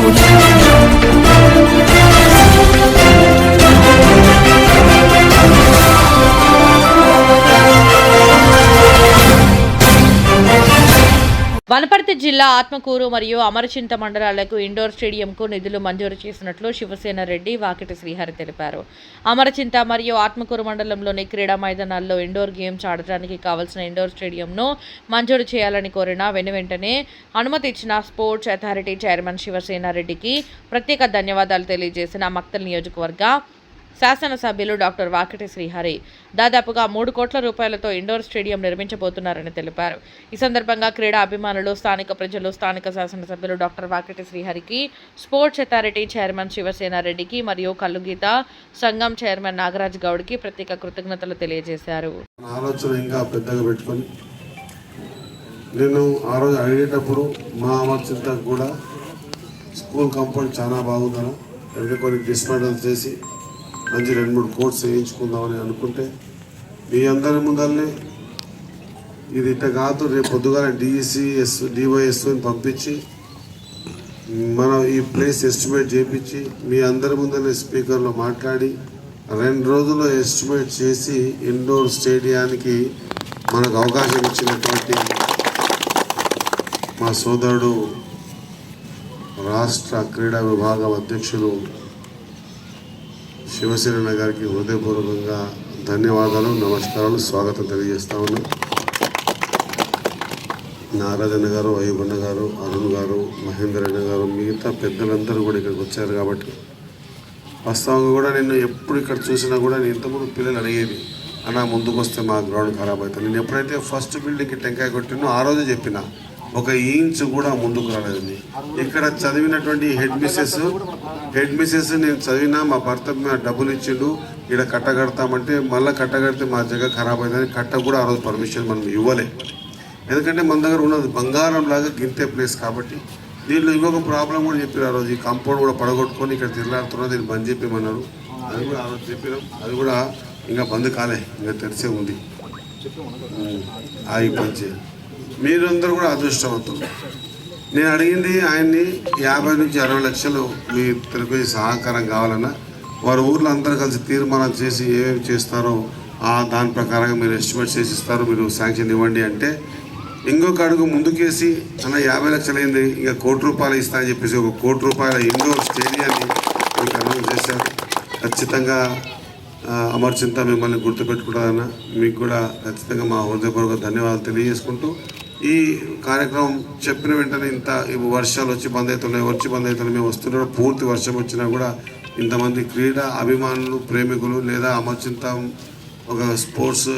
Saúde. Wanaparthy జిల్లా ఆత్మకూరు మరియు అమరచింత మండలాలకు ఇండోర్ స్టేడియంకు నిధులు మంజూరు చేసినట్లు శివసేన రెడ్డి వాకిటి శ్రీహరి తెలిపారు. అమరచింత మరియు ఆత్మకూరు మండలంలోని క్రీడా మైదానాల్లో ఇండోర్ గేమ్స్ ఆడటానికి కావలసిన ఇండోర్ స్టేడియంను మంజూరు చేయాలని కోరిన వెనువెంటనే అనుమతి ఇచ్చిన స్పోర్ట్స్ అథారిటీ చైర్మన్ శివసేన రెడ్డికి ప్రత్యేక ధన్యవాదాలు తెలియజేసిన మక్తల్ నియోజకవర్గ శాసనసభ్యులు డాక్టర్ వాకిటి శ్రీహరి దాదాపుగా మూడు కోట్ల రూపాయలతో ఇండోర్ స్టేడియం నిర్మించబోతున్నారని తెలిపారు. ఈ సందర్భంగా క్రీడా అభిమానులు స్థానిక ప్రజలు స్థానిక శాసనసభ్యులు డాక్టర్ వాకిటి శ్రీహరికి స్పోర్ట్స్ అథారిటీ చైర్మన్ శివసేన రెడ్డికి మరియు కల్లుగీత సంఘం చైర్మన్ నాగరాజ్ గౌడ్కి ప్రత్యేక కృతజ్ఞతలు తెలియజేశారు. ఆలోచన ఇంకా పెద్దగా పెట్టుకొని నేను ఆ రోజు అడిగేటప్పుడు మా అమర్చింత కూడా స్కూల్ కంపౌండ్ చాలా బాగుందన కొన్ని డిస్మాండల్ చేసి మంచి రెండు మూడు కోర్సు వేయించుకుందామని అనుకుంటే మీ అందరి ముందరనే ఇది ఇట్ట కాదు రేపు పొద్దుగాల డిఈసిఎస్ డివైఎస్ఓని పంపించి మనం ఈ ప్లేస్ ఎస్టిమేట్ చేయించి మీ అందరి ముందరనే స్పీకర్లో మాట్లాడి రెండు రోజుల్లో ఎస్టిమేట్ చేసి ఇండోర్ స్టేడియానికి మనకు అవకాశం ఇచ్చినటువంటి మా సోదరుడు రాష్ట్ర క్రీడా విభాగం అధ్యక్షులు శివసేన గారికి హృదయపూర్వకంగా ధన్యవాదాలు నమస్కారాలు స్వాగతం తెలియజేస్తా ఉన్నాం. నారాజన్న గారు అయ్యబన్న గారు అరుణ్ గారు మహేందర్ అన్న గారు మిగతా పెద్దలందరూ కూడా ఇక్కడికి వచ్చారు కాబట్టి వాస్తవంగా కూడా నేను ఎప్పుడు ఇక్కడ చూసినా కూడా నేను ఇంతకుముందు పిల్లలు అడిగేది అన్నా ముందుకు వస్తే మా గ్రౌండ్ ఖరాబ్ అవుతుంది. నేను ఎప్పుడైతే ఫస్ట్ బిల్డింగ్కి టెంకాయ కొట్టినో ఆ రోజే చెప్పిన ఒక ఇంచ్ కూడా ముందుకు రాలేదని ఇక్కడ చదివినటువంటి హెడ్ మిస్సెస్ హెడ్ మిస్సెస్ నేను చదివినా మా భర్త డబ్బులు ఇచ్చిండు ఇక్కడ కట్ట కడతామంటే మళ్ళీ కట్ట కడితే మా జగ ఖరాబ్ అయిందని కట్ట కూడా ఆ రోజు పర్మిషన్ మనం ఇవ్వలే. ఎందుకంటే మన దగ్గర ఉన్నది బంగారం లాగా గింతే ప్లేస్ కాబట్టి దీంట్లో ఇంకొక ప్రాబ్లం కూడా చెప్పారు ఆ రోజు. ఈ కాంపౌండ్ కూడా పడగొట్టుకొని ఇక్కడ తిరలాడుతున్నా దీన్ని బంద్ చెప్పమన్నారు అది కూడా ఆ రోజు చెప్పినాం. అది కూడా ఇంకా బంద్ కాలే ఇంకా తెరిచే ఉంది. ఆగి మీరందరూ కూడా అదృష్టవంతులు. నేను అడిగింది ఆయన్ని యాభై నుంచి అరవై లక్షలు మీ తిరుపతి సహకారం కావాలన్నా వారి ఊర్లో అందరూ కలిసి తీర్మానం చేసి ఏమేమి చేస్తారో ఆ దాని ప్రకారంగా మీరు ఎస్టిమేట్ చేసి ఇస్తారు మీరు శాంక్షన్ ఇవ్వండి అంటే ఇంకొక అడుగు ముందుకేసి అన్న యాభై లక్షలు అయింది ఇంకా కోటి రూపాయలు ఇస్తా అని చెప్పేసి ఒక కోటి రూపాయల ఇండోర్ స్టేడియాన్ని మీకు అనౌన్స్ చేశారు. ఖచ్చితంగా ఆ, అమర్చింత మిమ్మల్ని గుర్తుపెట్టుకుంటారన్న మీకు కూడా ఖచ్చితంగా మా హృదయపూర్వక ధన్యవాదాలు తెలియజేసుకుంటూ ఈ కార్యక్రమం చెప్పిన వెంటనే ఇంత వర్షాలు వచ్చి బంద్ అవుతున్నాయి వచ్చి బంద్ అవుతున్నాయి మేము వస్తున్నా పూర్తి వర్షం వచ్చినా కూడా ఇంతమంది క్రీడా అభిమానులు ప్రేమికులు లేదా అమర్చింత ఒక స్పోర్ట్స్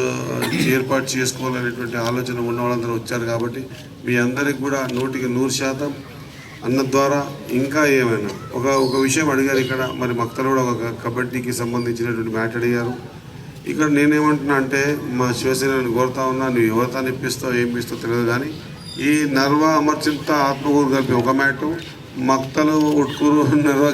ఏర్పాటు చేసుకోవాలనేటువంటి ఆలోచన ఉన్న వాళ్ళందరూ వచ్చారు కాబట్టి మీ అందరికి కూడా నూటికి నూరు శాతం అన్న ద్వారా ఇంకా ఏమైనా. ఒక ఒక విషయం అడిగారు ఇక్కడ మరి మక్తలు కూడా ఒక కబడ్డీకి సంబంధించినటువంటి మ్యాట్ అడిగారు. ఇక్కడ నేనేమంటున్నా అంటే మా శివసేనని కోరుతా ఉన్నా నువ్వు ఎవరితో ఇప్పిస్తావు ఏం ఇస్తావు తెలియదు కానీ ఈ నర్వ అమర్చింత ఆత్మకూరు కలిపి ఒక మ్యాటు మక్తలు ఉట్కూరు నర్వ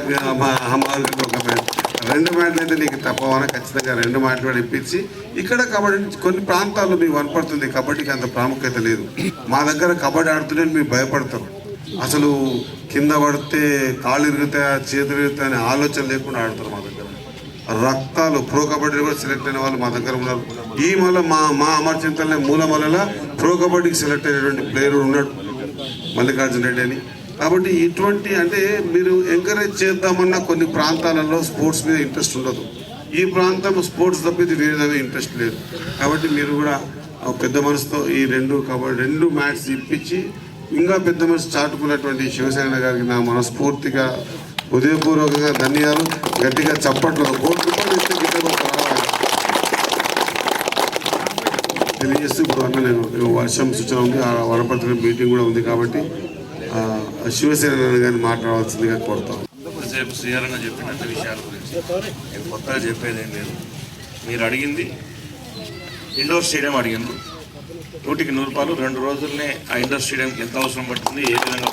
మా కలిపి ఒక మ్యాట్. రెండు మ్యాట్లు అయితే నీకు తప్పవన ఖచ్చితంగా రెండు మ్యాట్లు కూడా ఇప్పించి ఇక్కడ కబడ్డీ కొన్ని ప్రాంతాల్లో మీకు కనపడుతుంది కబడ్డీకి అంత ప్రాముఖ్యత లేదు. మా దగ్గర కబడ్డీ ఆడుతూనే మీరు భయపడతారు. అసలు కింద పడితే కాళ్ళు ఇరుగుతాయా చేతులు ఇరుగుతాయా ఆలోచన లేకుండా ఆడతారు రక్తాలు ప్రో కబడ్డీ కూడా సెలెక్ట్ అయిన వాళ్ళు మా దగ్గర ఉన్నారు. ఈ మళ్ళీ మా మా అమర్చింతలనే మూల ప్రో కబడ్డీకి సెలెక్ట్ అయినటువంటి ప్లేయర్ ఉన్నాడు మల్లికార్జున రెడ్డి అని. కాబట్టి ఇటువంటి అంటే మీరు ఎంకరేజ్ చేద్దామన్న కొన్ని ప్రాంతాలలో స్పోర్ట్స్ మీద ఇంట్రెస్ట్ ఉండదు. ఈ ప్రాంతం స్పోర్ట్స్ తప్పితే వేరే దాని ఇంట్రెస్ట్ లేదు. కాబట్టి మీరు కూడా పెద్ద మనసుతో ఈ రెండు కబడ్డీ రెండు మ్యాచ్ ఇప్పించి ఇంకా పెద్ద మనసు చాటుకున్నటువంటి శివసేన గారికి నా మనస్ఫూర్తిగా హృదయపూర్వకంగా ధన్యాలు. గట్టిగా చప్పట్లు కోటి రూపాయలు ఇస్తే తెలియజేస్తూ ఇప్పుడు అన్న నేను వర్షం సూచన ఉంది. ఆ వనపర్తిలో మీటింగ్ కూడా ఉంది కాబట్టి శివసేన గారిని మాట్లాడవలసిందిగా కోరుతాం సేపు శ్రీహరణ చెప్పినట్టు విషయాల గురించి. నేను కొత్తగా చెప్పేది ఏం లేదు. మీరు అడిగింది ఇండోర్ స్టేడియం అడిగిండ్రు. నూటికి నూరు రూపాయలు రెండు రోజుల్నే ఆ ఇండోర్ స్టేడియంకి ఎంత అవసరం పడుతుంది ఏ విధంగా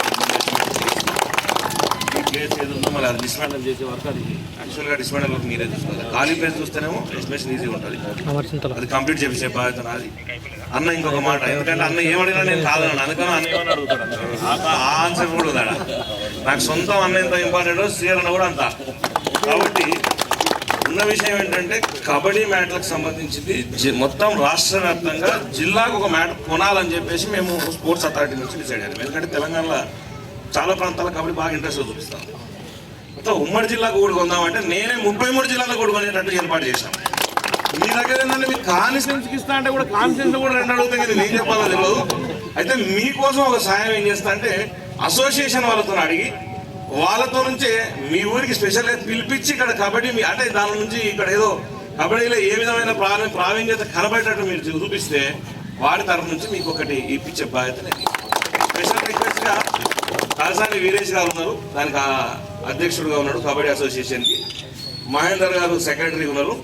ఏది ఉందో మళ్ళీ అది డిస్మాండల్ చేసే వరకు అది యాక్చువల్గా డిస్మాండల్ వరకు మీరే చూసుకోవాలి ఖాళీ ప్లేస్ చూస్తేనేమో ఎస్టిమేషన్ ఈజీ ఉంటుంది. అది కంప్లీట్ చేసే బాధ్యత నాది. అన్న ఇంకొక మాట ఎందుకంటే అన్న ఏమడినా నేను కాదన్నాను. అందుకని అన్న ఏమని అడుగుతాడు ఆ- ఆ ఆన్సర్ కూడా ఉందా నాకు సొంతం అన్న ఎంత ఇంపార్టెంట్ సీఆర్ అన్న కూడా అంత. కాబట్టి ఉన్న విషయం ఏంటంటే కబడ్డీ మ్యాట్లకు సంబంధించింది మొత్తం రాష్ట్ర వ్యాప్తంగా జిల్లాకు ఒక మ్యాట్ కొనాలని చెప్పేసి మేము స్పోర్ట్స్ అథారిటీ నుంచి డిసైడ్ అయ్యాము ఎందుకంటే తెలంగాణలో చాలా ప్రాంతాల్లో కబడ్డీ బాగా ఇంట్రెస్ట్ చూపిస్తాం. మొత్తం ఉమ్మడి జిల్లాకు కూడా కొందామంటే నేనే ముప్పై మూడు జిల్లాలకు కూడా కొనేటట్టు ఏర్పాటు చేశాను మీ దగ్గర ఏంటంటే మీకు కాన్స్టిట్యూన్సీకి ఇస్తా అంటే కూడా కాన్స్టిట్యూన్స్ కూడా రెండు అడుగుతాయి కదా నేను చెప్పాలో తెలియదు అయితే మీకోసం ఒక సాయం ఏం చేస్తా అంటే అసోసియేషన్ వాళ్ళతో అడిగి వాళ్ళతో నుంచే మీ ఊరికి స్పెషల్ పిలిపించి ఇక్కడ కబడ్డీ మీ అంటే దాని నుంచి ఇక్కడ ఏదో కబడ్డీలో ఏ విధమైన ప్రావీ ప్రావీణ్యత కనబడేటట్టు మీరు చూపిస్తే వాడి తరఫు నుంచి మీకు ఒకటి ఇప్పించే బాధ్యత స్పెషల్ రిక్వెస్ట్ కాసాని వీరేష్ గారు ఉన్నారు. దానికి ఆ అధ్యక్షుడుగా ఉన్నాడు కబడ్డీ అసోసియేషన్కి మహేందర్ గారు సెక్రటరీ ఉన్నారు.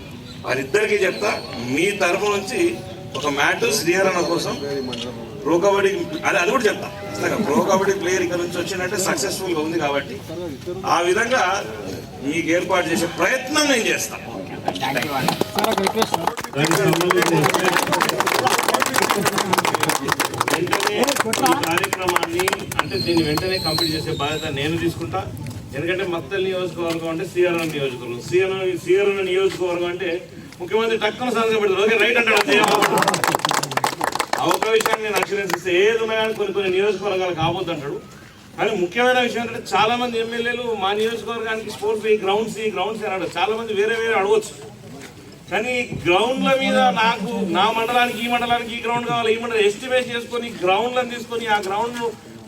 వారిద్దరికి చెప్తా మీ తరఫు నుంచి ఒక మ్యాట్ శ్రీహరణ కోసం ప్రో కబడ్డీ అది అది కూడా చెప్తా. ప్రో కబడ్డీ ప్లేయర్ ఇక్కడ నుంచి వచ్చిందంటే సక్సెస్ఫుల్గా ఉంది కాబట్టి ఆ విధంగా మీకు ఏర్పాటు చేసే ప్రయత్నం నేను చేస్తాను వెంటనే ఈ కార్యక్రమాన్ని అంటే దీన్ని వెంటనే కంప్లీట్ చేసే బాధ్యత నేను తీసుకుంటా. ఎందుకంటే మత్తల్ నియోజకవర్గం అంటే సీఆర్ఎం నియోజకవర్గం. సీఆర్ఎన్ సీఆర్ఎం నియోజకవర్గం అంటే ముఖ్యమంత్రి టక్కున సంగతి పెడతారు ఓకే రైట్ అంటాడు ఆ ఒక్క విషయాన్ని నేను అక్షరిస్తే ఏది ఉన్నా కానీ కొన్ని కొన్ని నియోజకవర్గాలు కాబోతుంటాడు కానీ ముఖ్యమైన విషయం ఏంటంటే చాలా మంది ఎమ్మెల్యేలు మా నియోజకవర్గానికి స్పోర్ట్స్ ఈ గ్రౌండ్స్ ఈ గ్రౌండ్స్ అని చాలా మంది వేరే వేరే అడగవచ్చు కానీ గ్రౌండ్ల మీద నాకు నా మండలానికి ఈ మండలానికి ఈ గ్రౌండ్ కావాలి ఈ మండలం ఎస్టిమేట్ చేసుకొని గ్రౌండ్లను తీసుకొని ఆ గ్రౌండ్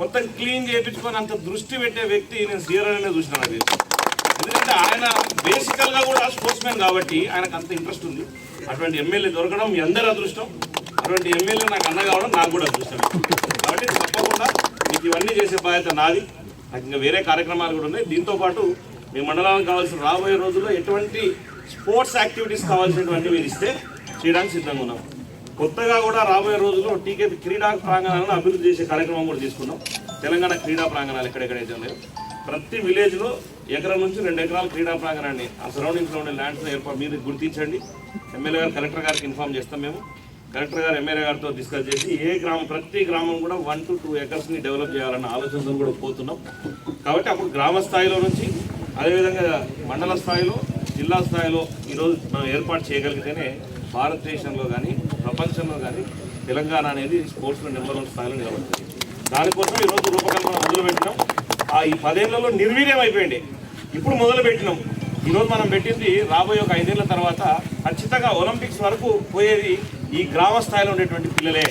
మొత్తం క్లీన్ చేయించుకొని అంత దృష్టి పెట్టే వ్యక్తి నేను సీఆర్ఎల్నే చూసిన నాకు ఎందుకంటే ఆయన బేసికల్గా కూడా స్పోర్ట్స్ మ్యాన్ కాబట్టి ఆయనకు అంత ఇంట్రెస్ట్ ఉంది. అటువంటి ఎమ్మెల్యే దొరకడం మీ అందరి అదృష్టం. అటువంటి ఎమ్మెల్యే నాకు అన్న కావడం నాకు కూడా అదృష్టం కాబట్టి తప్పకుండా మీకు ఇవన్నీ చేసే బాధ్యత నాది. నాకు ఇంకా వేరే కార్యక్రమాలు కూడా ఉన్నాయి. దీంతో పాటు మీ మండలానికి కావాల్సిన రాబోయే రోజుల్లో ఎటువంటి స్పోర్ట్స్ యాక్టివిటీస్ కావాల్సినటువంటి మీరు ఇస్తే చేయడానికి సిద్ధంగా ఉన్నాం. కొత్తగా కూడా రాబోయే రోజుల్లో టీకేపీ క్రీడా ప్రాంగణాలను అభివృద్ధి చేసే కార్యక్రమం కూడా తీసుకున్నాం. తెలంగాణ క్రీడా ప్రాంగణాలు ఎక్కడెక్కడైతే ఉన్నాయో ప్రతి విలేజ్లో ఎకరం నుంచి రెండు ఎకరాల క్రీడా ప్రాంగణాన్ని ఆ సరౌండింగ్స్లో ఉండే ల్యాండ్స్ని ఏర్పాటు మీరు గుర్తించండి. ఎమ్మెల్యే గారు కలెక్టర్ గారికి ఇన్ఫామ్ చేస్తాం మేము. కలెక్టర్ గారు ఎమ్మెల్యే గారితో డిస్కస్ చేసి ఏ గ్రామం ప్రతి గ్రామం కూడా వన్ టు టూ ఎకర్స్ని డెవలప్ చేయాలన్న ఆలోచనతో కూడా పోతున్నాం. కాబట్టి అప్పుడు గ్రామ స్థాయిలో నుంచి అదేవిధంగా మండల స్థాయిలో జిల్లా స్థాయిలో ఈరోజు మనం ఏర్పాటు చేయగలిగితేనే భారతదేశంలో కానీ ప్రపంచంలో కానీ తెలంగాణ అనేది స్పోర్ట్స్లో నెంబర్ వన్ స్థాయిలో నిలబడుతుంది. దానికోసం ఈరోజు రూపకల్పన మొదలు పెట్టినాం ఆ ఈ పదేళ్ళలో నిర్వీర్యం అయిపోయింది. ఇప్పుడు మొదలు పెట్టినాం ఈరోజు మనం పెట్టింది రాబోయే ఒక ఐదేళ్ళ తర్వాత ఖచ్చితంగా ఒలింపిక్స్ వరకు పోయేది ఈ గ్రామ స్థాయిలో ఉండేటువంటి పిల్లలే.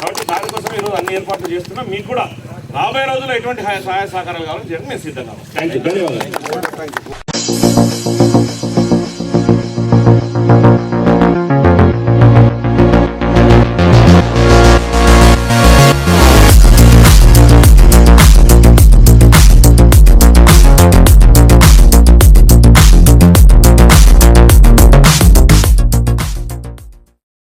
కాబట్టి దానికోసం ఈరోజు అన్ని ఏర్పాట్లు చేస్తున్నాం. మీకు కూడా రాబోయే రోజుల్లో ఎటువంటి సహాయ సహాయ సహకారాలు కావాలని చెప్పి మేము సిద్ధంగా థ్యాంక్ యూ ధన్యవాదాలు.